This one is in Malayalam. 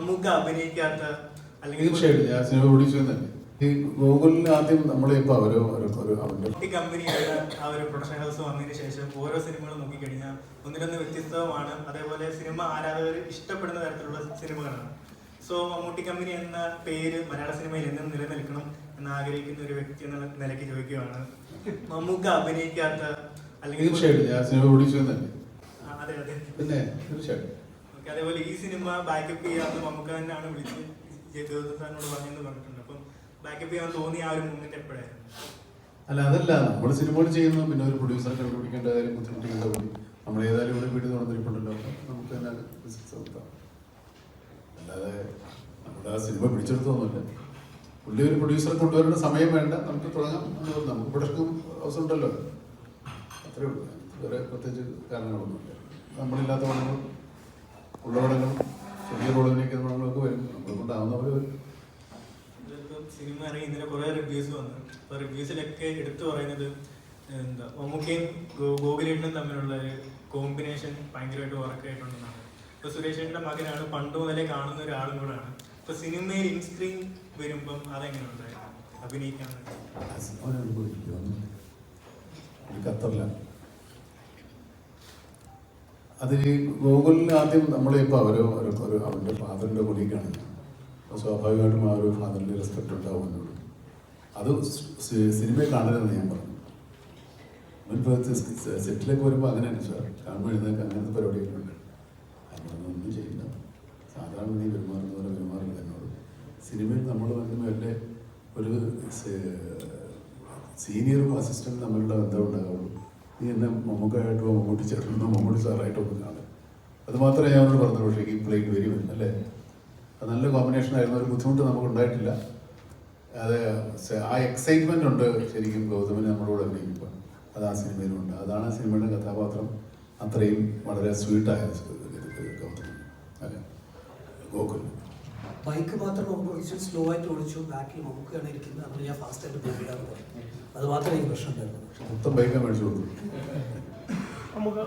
നമുക്ക് അഭിനയിക്കാത്ത അല്ലെങ്കിൽ തീർച്ചയായിട്ടും. ഞാൻ സിനിമ പ്രൊഡ്യൂസ് തന്നെ. ഈ ഗൂഗിളിൽ ആദ്യം നമ്മളെ ഓരോ ഒരു- ഒരു അവന്റെ ഈ കമ്പനിയുടെ ആ ഒരു പ്രൊഡക്ഷൻ ഹൗസ് വന്നതിന് ശേഷം ഓരോ സിനിമകളും നോക്കിക്കഴിഞ്ഞാൽ ഒന്നിലൊന്ന് വ്യത്യസ്തവുമാണ്. അതേപോലെ സിനിമ ആരാധകർ ഇഷ്ടപ്പെടുന്ന തരത്തിലുള്ള സിനിമകളാണ്. സോ മമ്മൂട്ടി കമ്പനി എന്ന പേര് മലയാള സിനിമയിൽ എന്നും നിലനിൽക്കണം എന്ന് ആഗ്രഹിക്കുന്ന ഒരു വ്യക്തി എന്ന നിലയ്ക്ക് ചോദിക്കുകയാണ്. മമ്മൂക്ക അഭിനയിക്കാത്ത അല്ലെങ്കിൽ തീർച്ചയായിട്ടും. ഞാൻ സിനിമ പ്രൊഡ്യൂസ് തന്നെ. അതെ അതെ. പിന്നെ തീർച്ചയായിട്ടും. ഓക്കെ അതേപോലെ ഈ സിനിമ ബാക്കപ്പ് ചെയ്യാമെന്ന് നമുക്ക് തന്നെയാണ് വിളിച്ച് ജഗദോസാനോട് പറഞ്ഞെന്ന് പറഞ്ഞിട്ടുണ്ട്. അപ്പം ബാക്കപ്പ് ചെയ്യാൻ തോന്നിയ ആ ഒരു മൂമെന്റ് എപ്പോഴായിരുന്നു? അല്ല അതല്ല. നമ്മൾ സിനിമകൾ ചെയ്യുന്നു. പിന്നെ ഒരു പ്രൊഡ്യൂസറെ കണ്ടുപിടിക്കേണ്ട കാര്യം ബുദ്ധിമുട്ടിക്കേണ്ട കൂടി നമ്മൾ ഏതായാലും ഇവിടെ വീട് തുറന്നിരിപ്പുണ്ടല്ലോ. നമുക്ക് തന്നെ ബിസിനസ് നടത്താം അല്ലാതെ നമ്മുടെ ആ സിനിമ പിടിച്ചെടുത്തൊന്നുമില്ല പുള്ളി ഒരു പ്രൊഡ്യൂസറെ കൊണ്ടുവരേണ്ട സമയം വേണ്ട. നമുക്ക് തുടങ്ങാം. നമുക്ക് പ്രൊഡക്ഷൻ അവസരം ഉണ്ടല്ലോ അത്രേ ഉള്ളൂ. വേറെ പ്രത്യേകിച്ച് കാരണങ്ങളൊന്നുമില്ല. നമ്മളില്ലാത്ത പണങ്ങളും ഉള്ള പടങ്ങളും ചെറിയ റോളിലേക്ക് നമ്മളൊക്കെ വരും. നമ്മളെ കൊണ്ടാവുന്നവർ വരും. സിനിമ ഇറങ്ങി ഇന്നലെ കുറെ റിവ്യൂസ് വന്നു. അപ്പൊ റിവ്യൂസിലൊക്കെ എടുത്തു പറയുന്നത് എന്താ മമ്മൂക്കയും ഗോകുലേട്ടനും തമ്മിലുള്ള ഒരു കോമ്പിനേഷൻ ഭയങ്കരമായിട്ട് വർക്കായിട്ടുണ്ടെന്നാണ് ഇപ്പൊ സുരേഷേട്ടന്റെ മകനാണ് പണ്ട് മുതലേ കാണുന്ന ഒരാളും കൂടാണ്. ഇപ്പൊ സിനിമയിൽ ഇൻസ്ക്രീൻ വരുമ്പം അതെങ്ങനെ ഉണ്ടായിരുന്നു അഭിനയിക്കാൻ ഖത്തറിലാണ്. അത് ഈ ഗൂഗിളിൽ ആദ്യം നമ്മളിപ്പോൾ ഒരു ഒരു അവന്റെ ഫാദറിന്റെ ഞാൻ അപ്പോൾ സ്വാഭാവികമായിട്ടും ആ ഒരു ഫാദറിന്റെ റെസ്പെക്റ്റ് ഉണ്ടാവും അത് സിനിമയിൽ കാണരുതെന്ന് ഞാൻ പറഞ്ഞു. മുൻപ് സെറ്റിലേക്ക് വരുമ്പോൾ അങ്ങനെയാണ് സാർ. കാണുമ്പോൾ എഴുന്നേക്ക് അങ്ങനത്തെ പരിപാടികളുണ്ട് നമ്മളൊന്നും ഒന്നും ചെയ്യില്ല. സാധാരണ നീ പെരുമാറുന്ന പോലെ പെരുമാറില്ല എന്നോട്. സിനിമയിൽ നമ്മൾ വല്ല ഒരു സീനിയറും അസിസ്റ്റന്റും തമ്മിലുള്ള ബന്ധം ഉണ്ടാകുള്ളൂ നീ എന്നെ മമ്മൂക്കായിട്ടോ മമ്മൂട്ടി ചേട്ടനോ മമ്മൂട്ടി സാറായിട്ടോ ഒന്നും കാണും. അത് മാത്രമേ ഞാൻ അവരോട് പറഞ്ഞു പക്ഷേ ഈ പ്ലേറ്റ് വരും അല്ലേ? അത് നല്ല കോമ്പിനേഷൻ ആയിരുന്നു ഒരു ബുദ്ധിമുട്ട് നമുക്ക് ഉണ്ടായിട്ടില്ല അത് ആ എക്സൈറ്റ്മെന്റ് ഉണ്ട് ശരിക്കും ഗൗതമന് നമ്മളോട് അഭിനയിക്കുമ്പോൾ. അത് ആ സിനിമയിലുണ്ട് അതാണ് ആ സിനിമയുടെ കഥാപാത്രം. അത്രയും വളരെ സ്വീറ്റായ ഗൗതമൻ അല്ലെ? ഗോകുൽ ബൈക്ക് മാത്രം നമുക്ക് ഓടിച്ചു സ്ലോ ആയിട്ട് ഓടിച്ചു ബാക്കിൽ നമുക്കാണ് ഇരിക്കുന്നത്. അപ്പോൾ ഞാൻ ഫാസ്റ്റ് ആയിട്ട് പോയിടാറ് അത് മാത്രമേ എനിക്ക് പ്രശ്നം ഉണ്ടായിരുന്നു മൊത്തം ബൈക്കാണ് മേടിച്ചു കൊടുത്തു. നമുക്ക്